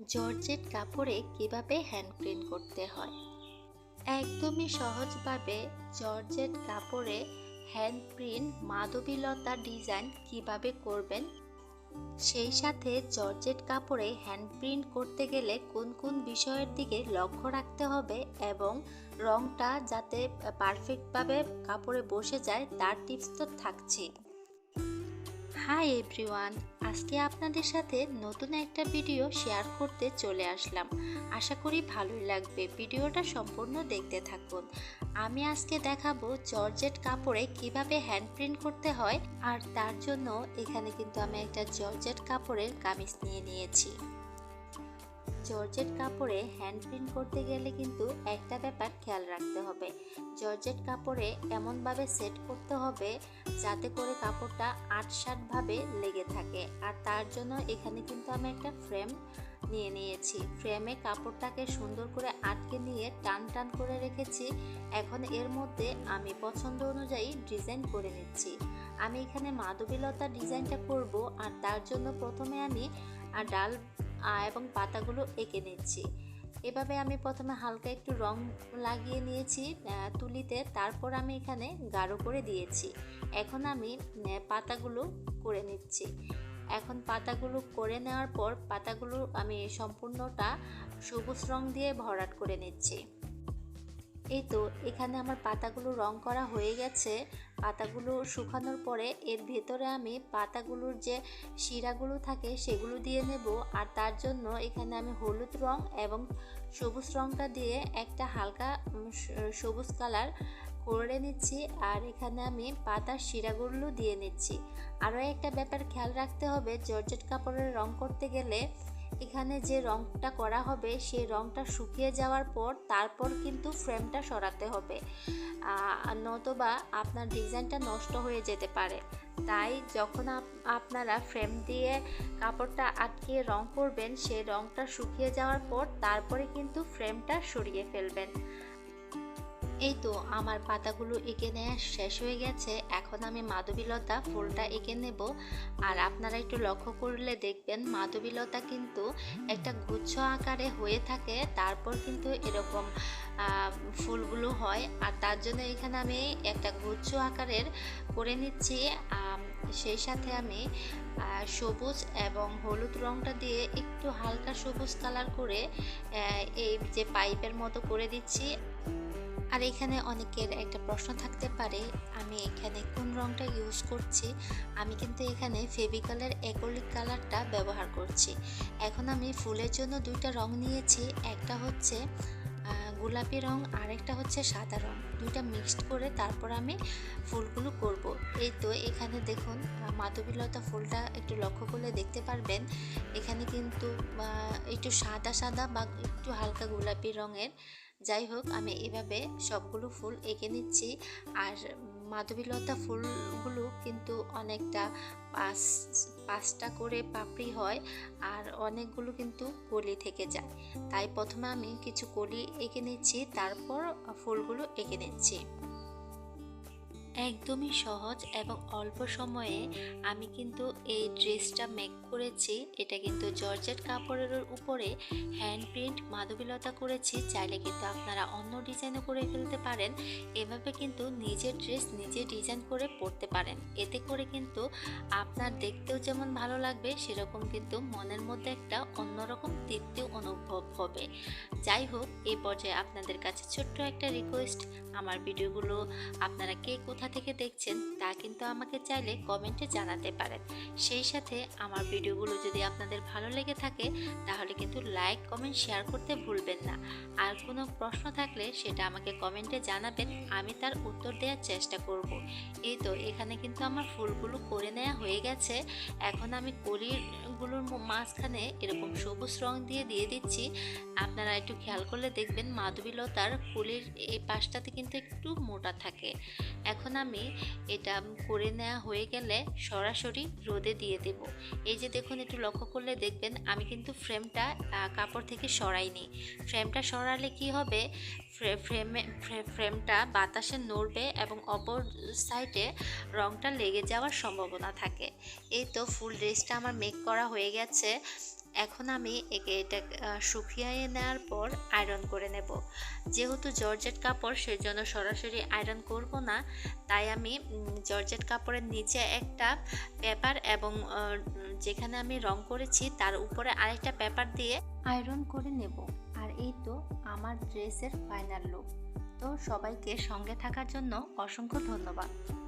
Georgette কাপড়ে কীভাবে hand print করতে হয়? একদমই সহজভাবে জর্জেট কাপড়ে হ্যান্ড প্রিন্ট মাধবীলতা ডিজাইন কীভাবে করবেন? সেই সাথে জর্জেট কাপড়ে হ্যান্ড প্রিন্ট করতে গেলে কোন কোন বিষয়ের দিকে লক্ষ্য রাখতে হবে এবং রংটা যাতে পারফেক্টভাবে কাপড়ে বসে যায়, তার টিপস তো থাকছে হাই এভরিওয়ান, আজকে আপনাদের সাথে নতুন একটা ভিডিও শেয়ার করতে চলে আসলাম। আশা করি ভালোই লাগবে। ভিডিওটা সম্পূর্ণ দেখতে থাকুন। আমি আজকে দেখাবো জর্জেট কাপড়ে কীভাবে হ্যান্ড প্রিন্ট করতে হয়, আর তার জন্য এখানে কিন্তু আমি একটা জর্জেট কাপড়ের কামিজ নিয়ে নিয়েছি। জর্জেট কাপড়ে হ্যান্ড প্রিন্ট করতে গেলে কিন্তু একটা ব্যাপার খেয়াল রাখতে হবে। জর্জেট কাপড়ে এমনভাবে সেট করতে হবে যাতে করে কাপড়টা আটসাটভাবে লেগে থাকে। আর তার জন্য এখানে কিন্তু আমি একটা ফ্রেম নিয়ে নিয়েছি। ফ্রেমে কাপড়টাকে সুন্দর করে আটকে নিয়ে টান টান করে রেখেছি। এখন এর মধ্যে আমি পছন্দ অনুযায়ী ডিজাইন করে নিচ্ছি। আমি এখানে মাধবীলতা ডিজাইনটা করব আর তার জন্য প্রথমে আমি আর ডাল এবং পাতাগুলো এঁকে নিচ্ছি। এভাবে আমি প্রথমে হালকা একটু রং লাগিয়ে নিয়েছি তুলিতে। তারপর আমি এখানে গাঢ় করে দিয়েছি। এখন আমি পাতাগুলো করে নিচ্ছি। এখন পাতাগুলো করে নেওয়ার পর পাতাগুলো আমি সম্পূর্ণটা সবুজ রং দিয়ে ভরাট করে নিচ্ছি। এই তো, এখানে আমার পাতাগুলো রং করা হয়ে গেছে। পাতাগুলো শুকানোর পরে এর ভেতরে আমি পাতাগুলোর যে শিরাগুলো থাকে সেগুলো দিয়ে নেব। আর তার জন্য এখানে আমি হলুদ রং এবং সবুজ রংটা দিয়ে একটা হালকা সবুজ কালার করে নিচ্ছি। আর এখানে আমি পাতার শিরাগুলো দিয়ে নিচ্ছি। আরও একটা ব্যাপার খেয়াল রাখতে হবে, জর্জেট কাপড়ের রং করতে গেলে এখানে যে রংটা করা হবে, সেই রংটা শুকিয়ে যাওয়ার পর তারপর কিন্তু ফ্রেমটা সরাতে হবে। নতবা আপনার ডিজাইনটা নষ্ট হয়ে যেতে পারে। তাই যখন আপনারা ফ্রেম দিয়ে কাপড়টা আটকিয়ে রং করবেন, সেই রংটা শুকিয়ে যাওয়ার পর তারপরে কিন্তু ফ্রেমটা সরিয়ে ফেলবেন। এই তো, আমার পাতাগুলো এঁকে নেওয়া শেষ হয়ে গেছে। এখন আমি মাধবীলতা ফুলটা এঁকে নেব। আর আপনারা একটু লক্ষ্য করলে দেখবেন, মাধবীলতা কিন্তু একটা গুচ্ছ আকারে হয়ে থাকে। তারপর কিন্তু এরকম ফুলগুলো হয়। আর তার জন্য এখানে আমি একটা গুচ্ছ আকারের করে নিচ্ছি। সেই সাথে আমি সবুজ এবং হলুদ রংটা দিয়ে একটু হালকা সবুজ কালার করে এই যে পাইপের মতো করে দিচ্ছি। আর এখানে অনেকের একটা প্রশ্ন থাকতে পারে, আমি এখানে কোন রংটা ইউজ করছি? আমি কিন্তু এখানে ফেভিকালের একলিক কালারটা ব্যবহার করছি। এখন আমি ফুলের জন্য দুইটা রং নিয়েছি, একটা হচ্ছে গোলাপি রং আর একটা হচ্ছে সাদা রং। দুইটা মিক্সড করে তারপর আমি ফুলগুলো করব। এই তো এখানে দেখুন মাধবীলতা ফুলটা একটু লক্ষ্য করলে দেখতে পারবেন। এখানে কিন্তু একটু সাদা সাদা বা একটু হালকা গোলাপি রঙের যাই হোক, আমি এভাবে সবগুলো ফুল এঁকে নিচ্ছি। আর মাধবীলতা ফুলগুলো কিন্তু অনেকটা পাঁচ পাঁচটা করে পাপড়ি হয় আর অনেকগুলো কিন্তু কলি থেকে যায়। তাই প্রথমে আমি কিছু কলি এঁকে নিচ্ছি, তারপর ফুলগুলো এঁকে নিচ্ছি। একদমই সহজ এবং অল্প সময়ে আমি কিন্তু এই ড্রেসটা মেক করেছি। এটা কিন্তু জর্জেট কাপড়ের উপরে হ্যান্ড প্রিন্ট মাধবীলতা করেছি। চাইলে কিন্তু আপনারা অন্য ডিজাইনও করে ফেলতে পারেন। এভাবে কিন্তু নিজের ড্রেস নিজে ডিজাইন করে পরতে পারেন। এতে করে কিন্তু আপনার দেখতেও যেমন ভালো লাগবে, সেরকম কিন্তু মনের মধ্যে একটা অন্যরকম তৃপ্তি অনুভব হবে। যাই হোক এই পর্যায়ে আপনাদের কাছে ছোট্ট একটা রিকোয়েস্ট আমার ভিডিওগুলো আপনারা কে কোথা থেকে দেখছেন তা কিন্তু আমাকে চাইলে কমেন্টে জানাতে পারেন। সেই সাথে আমার ভিডিওগুলো যদি আপনাদের ভালো লেগে থাকে, তাহলে কিন্তু লাইক, কমেন্ট, শেয়ার করতে ভুলবেন না। আর কোনো প্রশ্ন থাকলে সেটা আমাকে কমেন্টে জানাবেন, আমি তার উত্তর দেওয়ার চেষ্টা করব। এই তো, এখানে কিন্তু আমার ফুলগুলো করে নেওয়া হয়ে গেছে। এখন আমি কলিগুলোর মাঝখানে এরকম সবুজ রং দিয়ে দিয়ে দিচ্ছি। আপনারা একটু খেয়াল করলে দেখবেন মাধবীলতার ফুলের এই পাশটাতে কিন্তু একটু মোটা থাকে। এখন আমি এটা করে নেওয়া হয়ে গেলে সরাসরি রোদে দিয়ে দেব। এই যে দেখুন, একটু লক্ষ্য করলে দেখবেন আমি কিন্তু ফ্রেমটা কাপড় থেকে সরাইনি। ফ্রেমটা সরালে কি হবে? ফ্রেমে ফ্রেমটা বাতাসে নড়বে এবং অপর সাইডে রংটা লেগে যাওয়ার সম্ভাবনা থাকে। এই তো ফুল ড্রেসটা আমার মেক করা হয়ে গেছে। এখন আমি একে এটা শুকিয়ে নেওয়ার পর আয়রন করে নেব। যেহেতু জর্জেট কাপড়, সেজন্য সরাসরি আয়রন করব না। তাই আমি জর্জেট কাপড়ের নিচে একটা পেপার এবং যেখানে আমি রং করেছি, তার উপরে আরেকটা পেপার দিয়ে আয়রন করে নেব। আর এই তো আমার ড্রেসের ফাইনাল লুক তো সবাইকে সঙ্গে থাকার জন্য অসংখ্য ধন্যবাদ।